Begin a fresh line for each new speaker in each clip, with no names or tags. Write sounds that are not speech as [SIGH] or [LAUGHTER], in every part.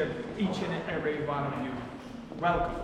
uh, each and every one of you. Welcome.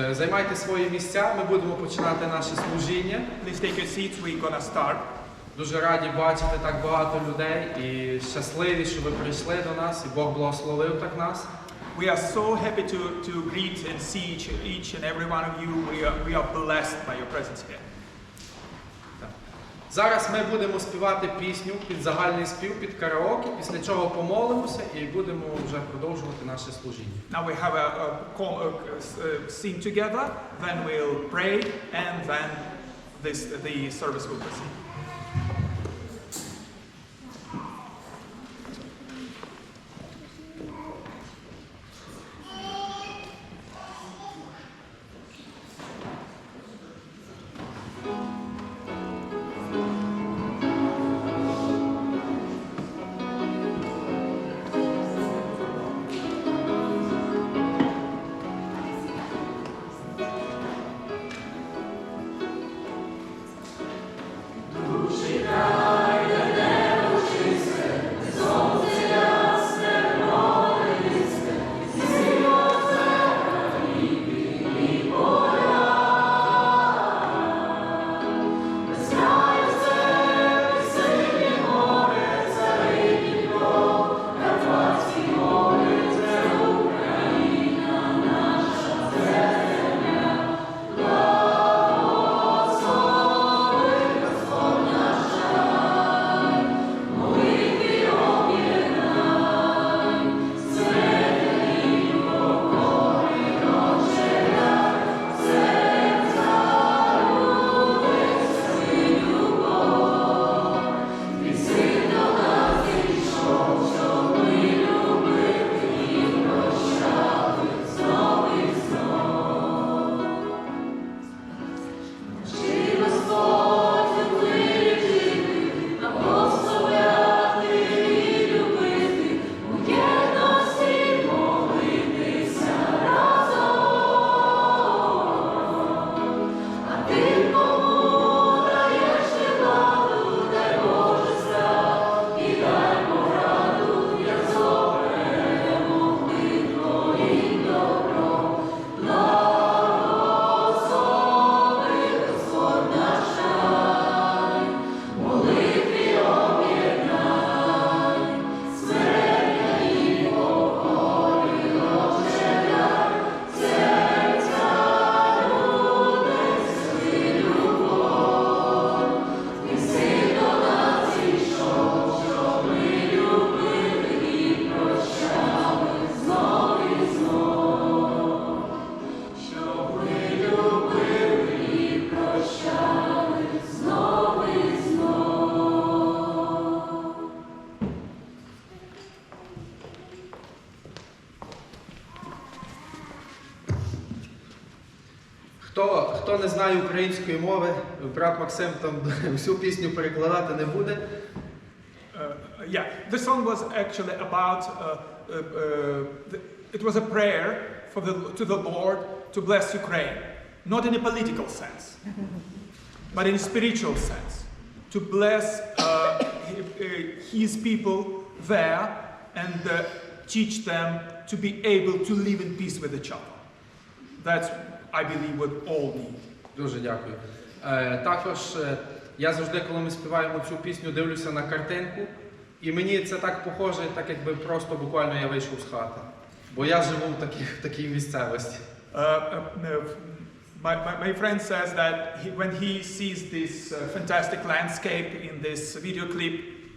Е, Займайте свої місця, ми будемо починати наше служіння.
Please take your seats. We're gonna start.
Дуже раді бачити так багато людей і щасливі, що ви прийшли до нас, і Бог благословив так нас.
We are so happy to, to greet and see each, each and every one of you. We are, we are blessed by your presence here.
Зараз ми будемо співати пісню під загальний спів, під караоке, після чого помолимося і будемо вже продовжувати наше служіння.
Now we have a, a, a sing together, then we'll pray, and then this, the service will proceed.
Хто, хто не знає української мови, брат Максим там [LAUGHS] всю пісню перекладати не буде.
Uh, yeah, the song was actually about, uh, uh, uh, the, it was a prayer for the, to the Lord to bless Ukraine, not in a political sense, [LAUGHS] but in a spiritual sense, to bless uh, hi- uh, his people there and uh, teach them to be able to live in peace with each other. That's, I believe, what all need.
Дуже дякую. Е, також е, я завжди, коли ми співаємо цю пісню, дивлюся на картинку, і мені це так похоже, так якби просто буквально я вийшов з хати. Бо я живу в такій, в такій місцевості.
Uh, uh, uh, my, my, my friend says that he, when he sees this uh, fantastic landscape in this video clip,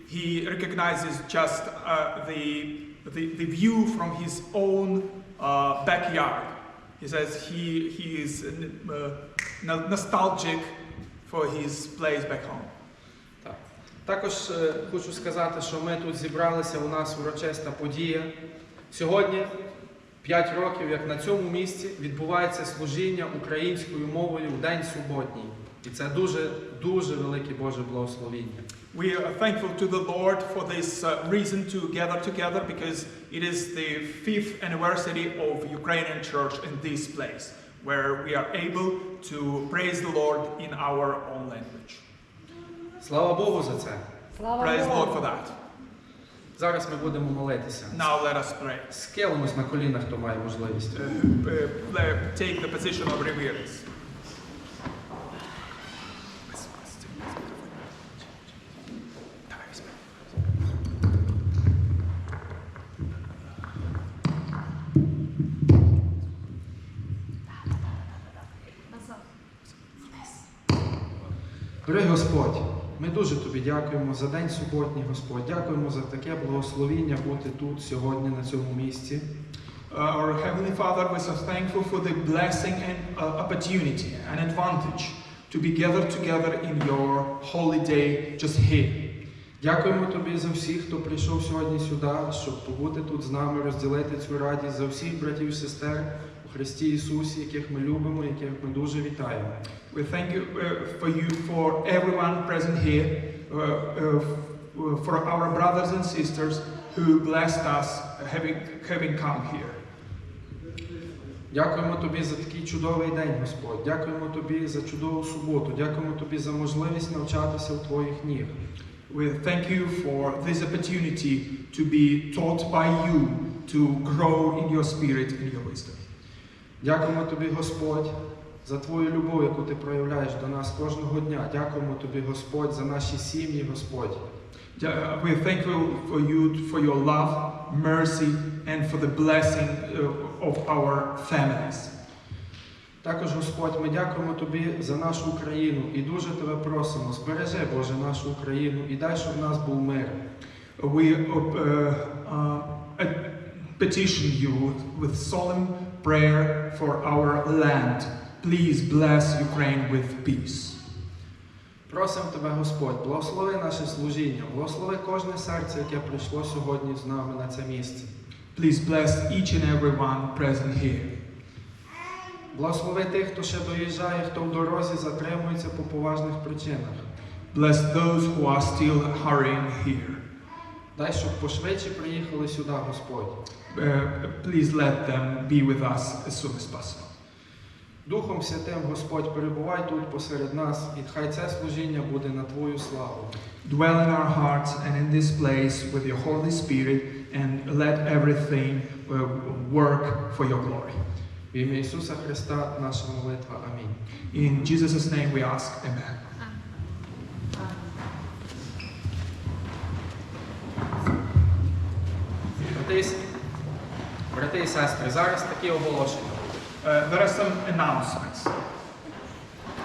he recognizes just uh, the, the, the view from his own uh, backyard. He says he, he is uh, nostalgic for his place back home.
Так. Також е, хочу сказати, що ми тут зібралися, у нас урочиста подія. Сьогодні 5 років, як на цьому місці, відбувається служіння українською мовою в День суботній. І це дуже, дуже велике Боже благословіння.
We are thankful to the Lord for this uh, reason to gather together because it is the fifth anniversary of Ukrainian church in this place where we are able to praise the Lord in our own language.
Слава Богу за це.
Слава
Praise the Lord
Богу.
for that.
Зараз ми будемо молитися.
Now let us pray.
Скелимось на колінах, хто має можливість.
Uh, uh, uh, take the position of reverence.
Дорогий Господь, ми дуже тобі дякуємо за день суботній, Господь. Дякуємо за таке благословіння бути тут сьогодні на цьому місці.
Uh, our Heavenly Father, we're so thankful for the blessing and uh, opportunity and advantage to be gathered together in your holy day just here.
Дякуємо тобі за всіх, хто прийшов сьогодні сюди, щоб побути тут з нами, розділити цю радість за всіх братів і сестер Христі Ісусі, яких ми любимо, яких ми дуже вітаємо.
We thank you uh, for you, for everyone present here, uh, uh, for our brothers and sisters who blessed us having, having come here.
Дякуємо тобі за такий чудовий день, Господь. Дякуємо тобі за чудову суботу. Дякуємо тобі за можливість навчатися у твоїх ніг.
We thank you for this opportunity to be taught by you to grow in your spirit and your wisdom.
Дякуємо тобі, Господь, за твою любов, яку ти проявляєш до нас кожного дня. Дякуємо тобі, Господь, за наші сім'ї, Господь.
Uh, We're thankful for you for your love, mercy, and for the blessing uh, of our families.
Також, Господь, ми дякуємо тобі за нашу Україну і дуже тебе просимо, збережи, Боже, нашу Україну і дай, щоб в нас був мир.
We uh, uh, uh, petition you with solemn prayer for our land. Please bless Ukraine with peace.
Просимо тебе, Господь, благослови наше служіння, благослови кожне серце, яке прийшло сьогодні з нами на це місце.
Please bless each and every one present here.
Благослови тих, хто ще доїжджає, хто в дорозі затримується по поважних причинах.
Bless those who are still hurrying here.
Дай, щоб пошвидше приїхали сюди, Господь.
Uh, please let them be with us as soon as possible.
Духом Святим, Господь, перебувай тут посеред нас, і хай це служіння буде на Твою славу.
Dwell in our hearts and in this place with your Holy Spirit and let everything uh, work for your glory.
В ім'я Ісуса Христа наша молитва. Амінь.
In Jesus' name we ask, Amen.
І, брати і сестри, зараз такі оголошення.
Uh, there are some announcements.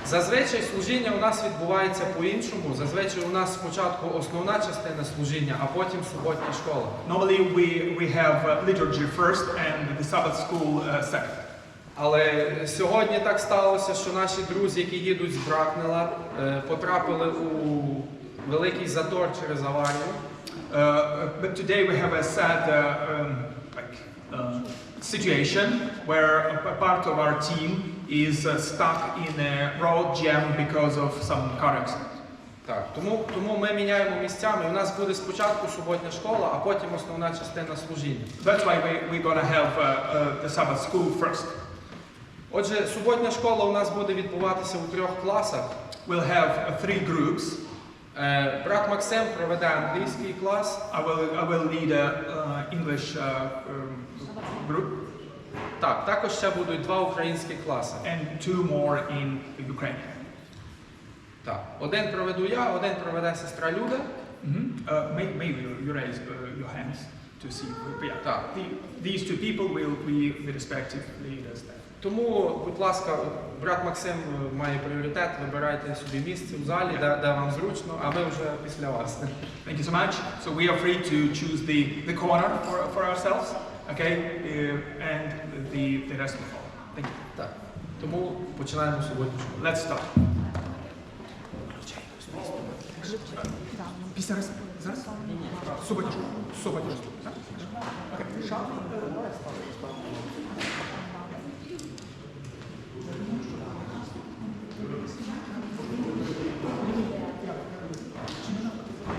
Зазвичай служіння у нас відбувається по-іншому. Зазвичай у нас спочатку основна частина служіння, а потім суботня школа.
Normally we, we have uh, liturgy first and the Sabbath school uh, second.
Але сьогодні так сталося, що наші друзі, які їдуть з Бракнела, е, потрапили у великий затор через аварію.
Uh, but today we have a sad uh, um, like, uh, situation where a, part of our team is uh, stuck in a road jam because of some car accident.
Так, тому, тому ми міняємо місцями. У нас буде спочатку суботня школа, а потім основна частина служіння.
That's why we, we're to have uh, uh, the Sabbath school first.
Отже, суботня школа у нас буде відбуватися у трьох класах.
We'll have uh, three groups.
Е, Брат Максим проведе англійський клас.
I will, I will lead a uh, English uh, um, group
Так, також ще будуть два українські класи.
and two more in Ukraine.
Так, один проведу я, один проведе сестра Люда.
Mhm. Uh, may, maybe you, you raise uh, your hands to see.
Так.
the, these two people will be the respective leaders there.
Тому, будь ласка, брат Максим е, має пріоритет, вибирайте собі місце в залі, де, де вам зручно, а ми вже після вас.
Thank you so much. So we are free to choose the, the corner for, for ourselves, okay, uh, and the, the rest will follow. Thank you.
Так. Тому починаємо сьогодні.
Let's start. Після раз, зараз? Суботу. так? Окей.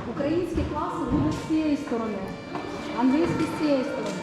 Українські класи будуть з цієї сторони, англійські з цієї сторони.